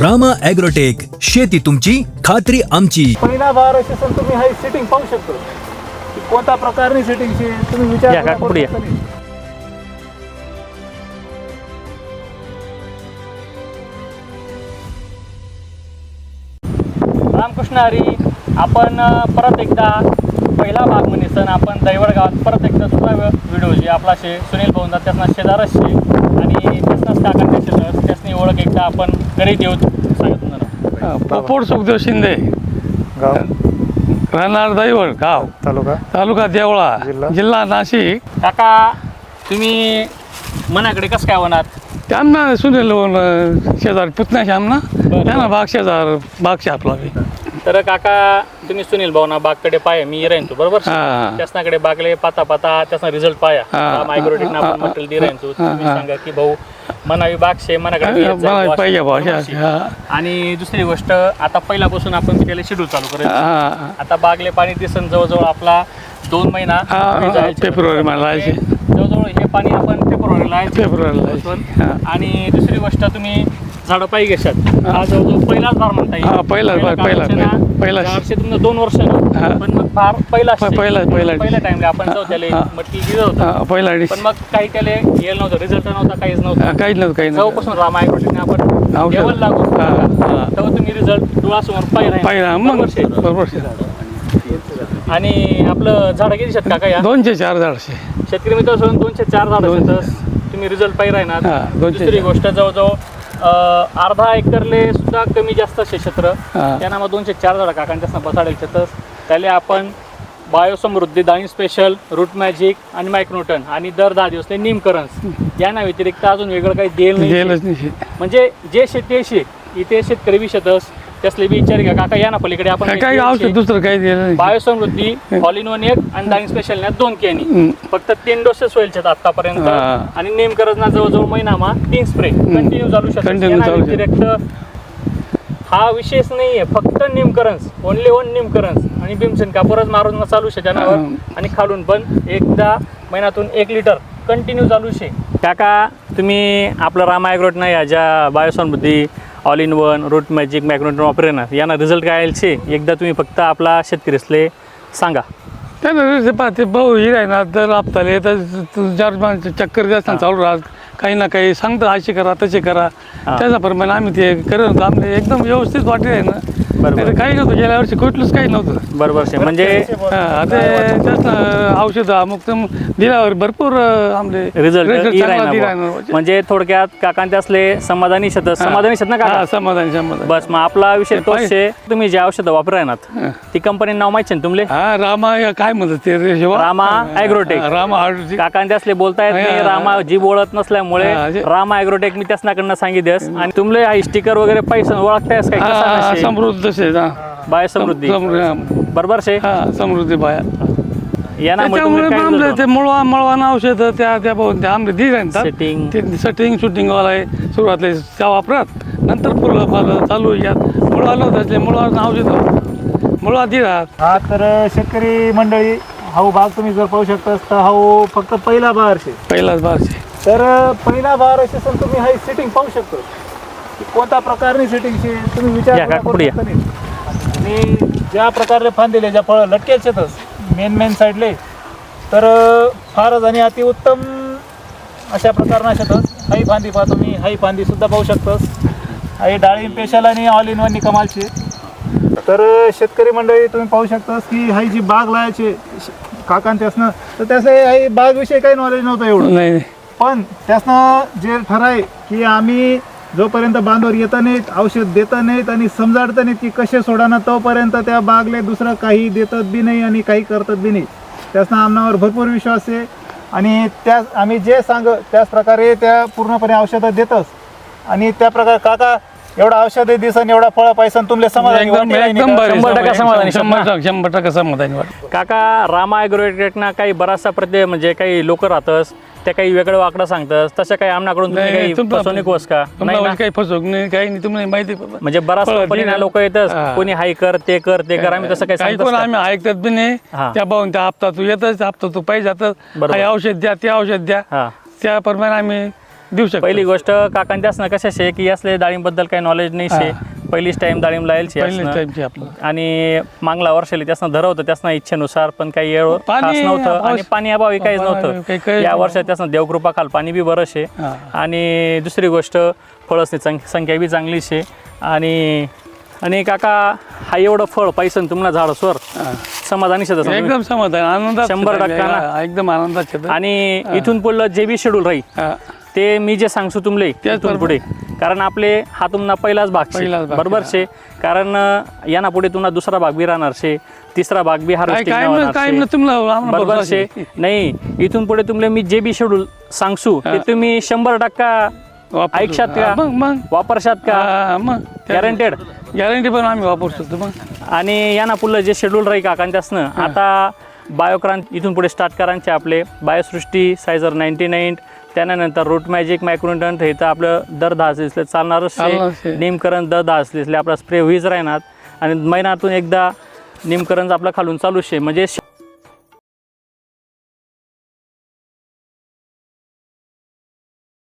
Rama agrotech शेती तुमची खात्री आमची. पहिला बार असे सण तुम्ही हाय सेटिंग पाहू शकतो. की कोणत्या प्रकारने सेटिंग तुम्ही विचार पुढे या. रामकृष्ण हरी आपण अ, परत एकदा पहिला भाग म्हणजे सण आपण दैवड गावात परत एकदा दुसरा व्हिडिओ जे आपला शे सुनील भाऊंदा त्यासना शेजारच शे. आणि त्यासनाच काकांचे शेजार त्यासनी ओळख एकदा आपण घरी देऊ पोपट सुखदेव शिंदे. गाव? राहणार दैवड गाव. तालुका? तालुका देवळा. जिल्हा? नाशिक. काका तुम्ही मनाकडे कसं काय होणार? त्यांना सुनील शेजार पुतण्याशी आमना त्यांना बाग शेजार बाग छापला मी तर काका तुम्ही सुनील भाऊना बागकडे पाया मी राहीन तू बरोबर हा. त्यासनाकडे बागले पाता पाता त्याचा रिझल्ट पाया हा. मायक्रोटिक हा. आपण मटेरियल दे राहीन तू तुम्ही हा. सांगा की भाऊ मनावी बाग शे मनाकडे येत जा, मला बुवा, पाहिजे शे. आणि दुसरी गोष्ट आता पहिल्यापासून आपण केले शेड्यूल चालू करायचं आता बागले पाणी दिसन जवळजवळ आपला दोन महिना जायचे. फेब्रुवारी मला जायचे जवळजवळ हे पाणी आपण फेब्रुवारीला लावायचं. फेब्रुवारीला. हा. आणि दुसरी गोष्ट तुम्ही झाडं पायी घेशात. हा. जवळजवळ पहिलाच भार म्हणता येईल. हा, पहिला भार, पहिला, ना, पहिला. तुमचं दोन वर्ष हा. पण मग फार पहिला प- पहिला- पहिला. पहिल्या टाइमला आपण जाऊ त्याला हा. होतं हा, पहिला पण मग काही त्याला येईल नव्हतं रिझल्ट नव्हता काहीच नव्हतं. काहीच नव्हतं काही नव्हतं. जवळपासून राम आयकोटीने आपण औषध. लेवल लागू हा, हा. तेव्हा तुम्ही रिझल्ट डोळासमोर पाहिला पहिला मग बरोबर आणि आपलं झाडं किती शेत काका या? दोनशे चार झाडशे शेतकरी मित्र सोडून दोनशे चार झाडं दोनशे. तुम्ही रिझल्ट पाहिजे हा, राहणार दोनशे दुसरी चार. गोष्ट जवळजवळ अर्धा एकरले सुद्धा कमी जास्त शे क्षेत्र. हा. त्यांना मग दोनशे चार झाडं काकांच्या बसाडेल शेतस त्याला आपण बायोसमृद्धी दाणी स्पेशल रूट मॅजिक आणि मायक्रोटन आणि दर दहा दिवस निमकरन्स यांना व्यतिरिक्त अजून वेगळं काही देल नाही. गेलंच नाही. म्हणजे जे शेती शे इथे शेतकरी शेतस त्यासले बी विचार घ्या काका या ना पलीकडे आपण काय- काही औषध दुसरं काही दिलं नाही. बायोसमृद्धी ऑल इन वन एक आणि दाईन स्पेशल दोन केनी. हम्म. फक्त तीन डोसेस होईल आतापर्यंत. आणि नेम करत ना जवळजवळ महिना मा तीन स्प्रे कंटिन्यू चालू. व्यतिरिक्त हा विशेष नाहीये फक्त निमकरन्स ओनली वन निमकरन्स आणि भीमसेन कापूरच मारून ना चालू शे जनावर. आणि खालून पण एकदा महिन्यातून एक लिटर कंटिन्यू चालू शे काका तुम्ही आपलं रामा ॲग्रोट नाही या ज्या Biosamruddhi all in one root magic मॅग्रोटन वापरेना यांना रिझल्ट काय येईल शे एकदा तुम्ही फक्त आपला शेतकरीसले सांगा. त्यानं ते पाहते भाऊ ही आहे ना तर आपताले तर चार पाच चक्कर जास्त चालू राहत काही ना काही सांगतात अशी करा तशी करा. त्याच्याप्रमाणे आम्ही ते करत आम्ही एकदम व्यवस्थित वाटले आहे ना. बरोबर. नाहीतर काही नव्हतं गेल्या वर्षी कुठलंच काही नव्हतं. बरोबर शे म्हणजे हा, ते जास्त औषध अमुक दिल्यावर भरपूर अं, आमले रिझल्ट चांगला दिला ना. म्हणजे थोडक्यात काकांचे असले समाधानी शेत समाधानी शेत ना हा, काका समाधान समाधान. बस मग आपला विषय ते तोच. शे तुम्ही जे औषधं वापरायनात हा. ती कंपनी नाव माहिती ना तुमले? हा रामा या काय म्हणतात ते रे शिवा? रामा ॲग्रोटेक. हा, रामा हार्ड काकांचे असले बोलता येत नाही हा. रामा जीभ ओळख नसल्यामुळे हा, जे- रामा ॲग्रोटेक मी त्यासनाकडनं सांगितलेस आणि तुमले हा स्टिकर वगैरे पैसे ओळखतायस काय? हा, कसा समृद्ध तसे हा. बाय समृद्धी. समृद्धी बरोबर शे? हा समृद्धी बाया. यानामुळे त्याच्यामुळे तुम्ही पण काय आमले ते मुळवा मळवाना औषध त्या त्या पाहून ते आमले दिले Setting. ते सेटिंग शूटिंग वाला आहे. सुरुवातले त्या वापरात. नंतर फुलं फुलं चालू यात मुळवाला होत असले मुळवा औषध मुळवा दिलात हा तर शेतकरी मंडळी हा बाग तुम्ही जर पाहू शकता तर हा फक्त पहिला बार शे. पहिलाच बास तर पहिला बार असे सण तुम्ही हाय सेटिंग पाहू शकतो. की कोणत्या प्रकारने सेटिंग शे तुम्ही विचार या, काका, पुढे या. आणि ज्या प्रकारे फांदिले ज्या फळं लटकेच येतच मेन मेन साईडले तर फारच आणि अतिउत्तम अशा प्रकारनं शेतच हाई फांदी पाहतो मी. हाई फांदी सुद्धा पाहू शकतोस. हाई डाळिंब पेशल आणि ऑल इन वन कमालची. तर शेतकरी मंडळी तुम्ही पाहू शकतास की हाई जी बाग लावायची काकान त्यासनं तर त्याचं हाई बागविषयी काही नॉलेज नव्हतं एवढं. नाही नाही. पण त्यासनं जे ठराय की आम्ही जोपर्यंत बांधवर येता नाहीत औषध देता नाहीत आणि समजाडता नाहीत की कसे सोडाना तोपर्यंत त्या बागले दुसरं काही देतात बी नाही आणि काही करतात बी नाही. त्यासनं आमनावर भरपूर विश्वास आहे. आणि त्या आम्ही जे सांग त्याच प्रकारे त्या पूर्णपणे औषधं देतच. आणि त्या प्रकारे काका एवढा औषध दिसन एवढा फळ पैसा तुमले समाधानी एकदम वाटेल नाही एकदम का? भारी शंभर टक्का समाधानी, शंभर टक्का शंभर टक्का समाधानी वाटत काका रामा ॲग्रोटेकना काही बराचसा प्रत्यय म्हणजे काही लोक राहतस त्या काही वेगळं वाकडं सांगतस तसं काही आमनाकडून तुम्ही काही फसवणूक होस का नाही तुम्हाला? काही फसवूक नाही काही नाही तुम्हाला माहिती म्हणजे बराच फळं. लोक येतच हा. कोणी हाय कर ते कर ते कर आम्ही तसं काही काही सांगतोस कोण का? आम्ही ऐकतात बी नाही हा. त्या पाहून त्या हप्ता तू येतच हप्ता तू बरोबर. हे औषध द्या ते औषध द्या हा त्याप्रमाणे आम्ही देऊ शकतो. पहिली गोष्ट काकांची असणं कशा शे की असले डाळिंबद्दल काही नॉलेज नाही शे. पहिलीच टाइम डाळिंब लायलची आणि मागला वर्षाला त्यासनं धरवतं त्यासनं इच्छेनुसार पण काही येळ खास नव्हतं. आणि पाणी अभावी काहीच नव्हतं. या वर्षात त्यासनं देवकृपा खाल पाणी बी बरंच आहे. आणि दुसरी गोष्ट फळसनी संख- संख्या बी चांगलीच आहे आणि आणि काका हा एवढं फळ पाहिजे तुम्हाला झाडसवर हा. समाधानी शेत असेल तुम्ही. एकदम समाधान आनंदात शंभर. टक्का एकदम आनंदात. आणि इथून पुढलं जे बी शेड्यूल राहील. ते मी जे सांगतो तुमले. पुढे. कारण आपले हा तुमना पहिलाच भाग शे. पहिलाच भाग बरोबर शे, कारण याना पुढे तुम्हाला दुसरा भाग बी राहणार शे. तिसरा भाग बी काय तुम्हाला आम्हाला बरोबर शे. नाही इथून पुढे तुमले मी जे बी शेड्यूल सांगसू ते तुम्ही शंभर टक्का वापरतो. ऐकशात हा, का मग मग. वापरशात का? हा, मग. गॅरंटेड गॅरंटी पण आम्ही वापरू शकतो मग. आणि याना पुढलं जे शेड्यूल राहील काकांच्या असणं आता बायोक्रांत इथून पुढे स्टार्ट करायचे आपले. बायोसृष्टी सायझर नाईन्टी नाईन त्यानंतर रूट मॅजिक मायक्रोन्टन हे तर आपलं दर दहा असले चालणारच. नेमकरण दर दहा असले आपला स्प्रे होईच राहणार. आणि महिन्यातून एकदा निमकरण आपलं खालून चालूच आहे म्हणजे